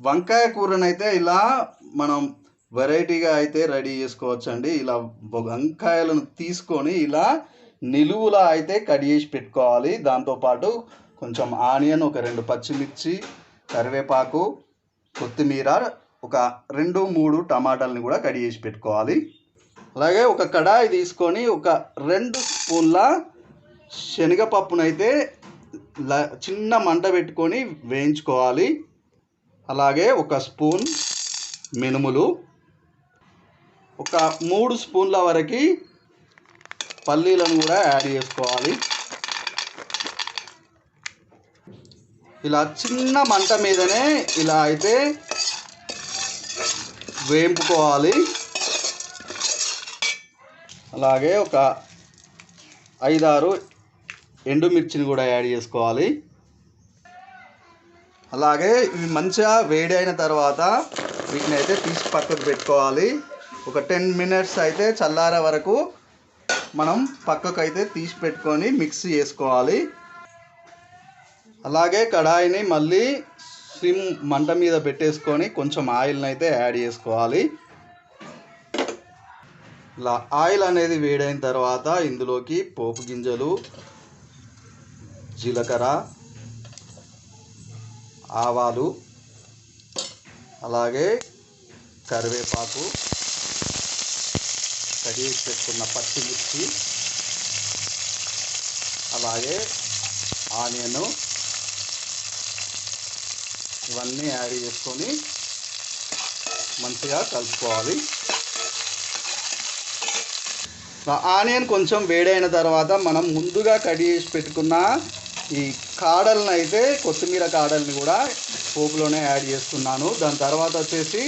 వంకాయ కూరనైతే ఇలా మనం వెరైటీగా అయితే రెడీ చేసుకోవచ్చండి. ఇలా వంకాయలను తీసుకొని ఇలా నిలువులా అయితే కట్ చేసి పెట్టుకోవాలి. దాంతోపాటు కొంచెం ఆనియన్ ఒక రెండు పచ్చిమిర్చి కరివేపాకు కొత్తిమీర ఒక రెండు మూడు టమాటాలని కూడా కట్ చేసి పెట్టుకోవాలి. అలాగే ఒక కడాయి తీసుకొని ఒక రెండు స్పూన్ల శనగపప్పునైతే ల- చిన్న మంట పెట్టుకొని వేయించుకోవాలి. అలాగే ఒక స్పూన్ మినుములు ఒక మూడు స్పూన్ల వరకు పల్లీలను కూడా యాడ్ చేసుకోవాలి. ఇలా చిన్న మంట మీదనే ఇలా అయితే వేపుకోవాలి. అలాగే ఒక ఐదారు ఎండుమిర్చిని కూడా యాడ్ చేసుకోవాలి. అలాగే ఇవి మంచిగా వేడి అయిన తర్వాత వీటిని అయితే తీసి పక్కకు పెట్టుకోవాలి. ఒక టెన్ మినిట్స్ అయితే చల్లారే వరకు మనం పక్కకు అయితే తీసి పెట్టుకొని మిక్స్ చేసుకోవాలి. అలాగే కడాయిని మళ్ళీ సిమ్ మంట మీద పెట్టేసుకొని కొంచెం ఆయిల్ని అయితే యాడ్ చేసుకోవాలి. ఇలా ఆయిల్ అనేది వేడైన తర్వాత ఇందులోకి పోపు గింజలు జీలకర్ర ఆవాలు అలాగే కరివేపాకు కడిగి పెట్టుకున్న పచ్చిమిర్చి అలాగే ఆనియన్ ఇవన్నీ యాడ్ చేసుకొని మంచిగా కలుపుకోవాలి. ఆ ఆనియన్ కొంచెం వేడైన తర్వాత మనం ముందుగా కట్ చేసి పెట్టుకున్న ఈ కాడలను అయితే కొత్తిమీర కాడల్ని కూడా పోపులోనే యాడ్ చేస్తున్నాను. దాని తర్వాత వచ్చేసి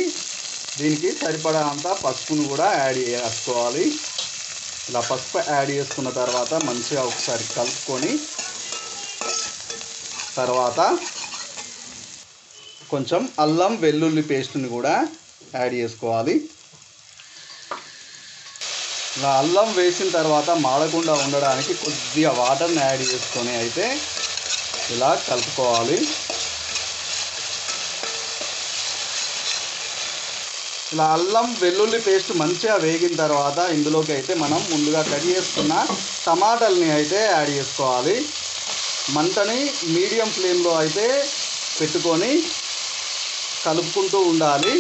దీనికి సరిపడా అంత పసుపును కూడా యాడ్ చేసుకోవాలి. ఇలా పసుపు యాడ్ చేసుకున్న తర్వాత మంచిగా ఒకసారి కలుపుకొని తర్వాత కొంచెం అల్లం వెల్లుల్లి పేస్ట్ని కూడా యాడ్ చేసుకోవాలి. ఇలా అల్లం వేసిన తర్వాత మాడకుండా ఉండడానికి కొద్దిగా వాటర్ని యాడ్ చేసుకొని అయితే ఇలా కలుపుకోవాలి. ఇలా అల్లం వెల్లుల్లి పేస్ట్ మంచిగా వేగిన తర్వాత ఇందులోకి అయితే మనం ముందుగా కట్ చేసుకున్న టమాటాలని అయితే యాడ్ చేసుకోవాలి. మంటని మీడియం ఫ్లేమ్లో అయితే పెట్టుకొని కలుపుకుంటూ ఉండాలి.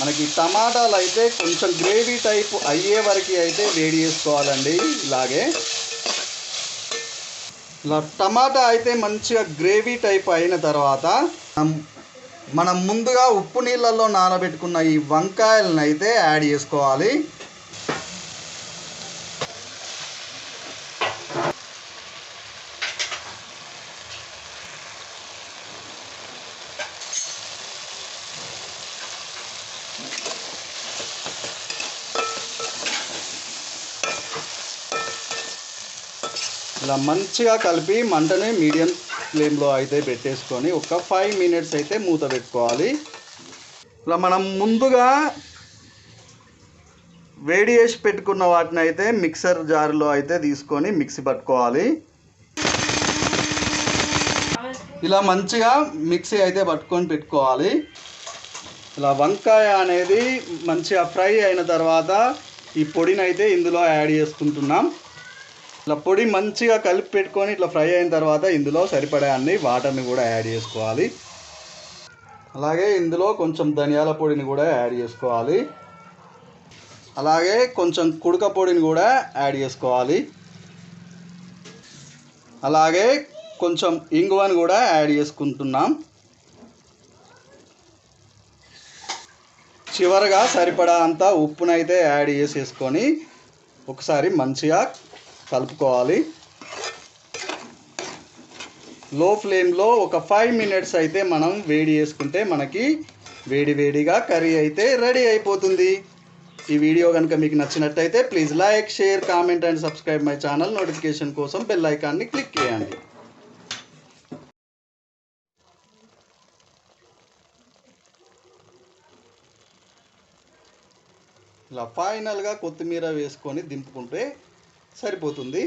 మనకి టమాటాలు అయితే కొంచెం గ్రేవీ టైప్ అయ్యే వరకు అయితే వేడి చేసుకోవాలండి. ఇలాగే ఇలా టమాటా అయితే మంచిగా గ్రేవీ టైప్ అయిన తర్వాత మనం- మనం ముందుగా ఉప్పు నీళ్ళల్లో నానబెట్టుకున్న ఈ వంకాయలను అయితే యాడ్ చేసుకోవాలి. ఇలా మంచిగా కలిపి మంటని మీడియం ఫ్లేమ్లో అయితే పెట్టేసుకొని ఒక ఫైవ్ మినిట్స్ అయితే మూత పెట్టుకోవాలి. ఇలా మనం ముందుగా వేడి చేసి పెట్టుకున్న వాటిని అయితే మిక్సర్ జార్లో అయితే తీసుకొని మిక్సీ పట్టుకోవాలి. ఇలా మంచిగా మిక్సీ అయితే పట్టుకొని పెట్టుకోవాలి. ఇలా వంకాయ అనేది మంచిగా ఫ్రై అయిన తర్వాత ఈ పొడిని అయితే ఇందులో యాడ్ చేసుకుంటున్నాం. ఇట్లా పొడి మంచిగా కలిపి పెట్టుకొని ఇట్లా ఫ్రై అయిన తర్వాత ఇందులో సరిపడే అన్ని వాటర్ని కూడా యాడ్ చేసుకోవాలి. అలాగే ఇందులో కొంచెం ధనియాల పొడిని కూడా యాడ్ చేసుకోవాలి. అలాగే కొంచెం కుడక పొడిని కూడా యాడ్ చేసుకోవాలి. అలాగే కొంచెం ఇంగువని కూడా యాడ్ చేసుకుంటున్నాం. చివరగా సరిపడా అంత ఉప్పునైతే యాడ్ చేసేసుకొని ఒకసారి మంచిగా కలుపుకోవాలి. లో ఫ్లేమ్లో ఒక ఫైవ్ మినిట్స్ అయితే మనం వేడి చేసుకుంటే మనకి వేడి వేడిగా కర్రీ అయితే రెడీ అయిపోతుంది. ఈ వీడియో కనుక మీకు నచ్చినట్టయితే please like share comment and subscribe my channel notification కోసం బెల్ ఐకాన్ని క్లిక్ చేయండి. ఇలా ఫైనల్గా కొత్తిమీర వేసుకొని దింపుకుంటే సరిపోతుంది.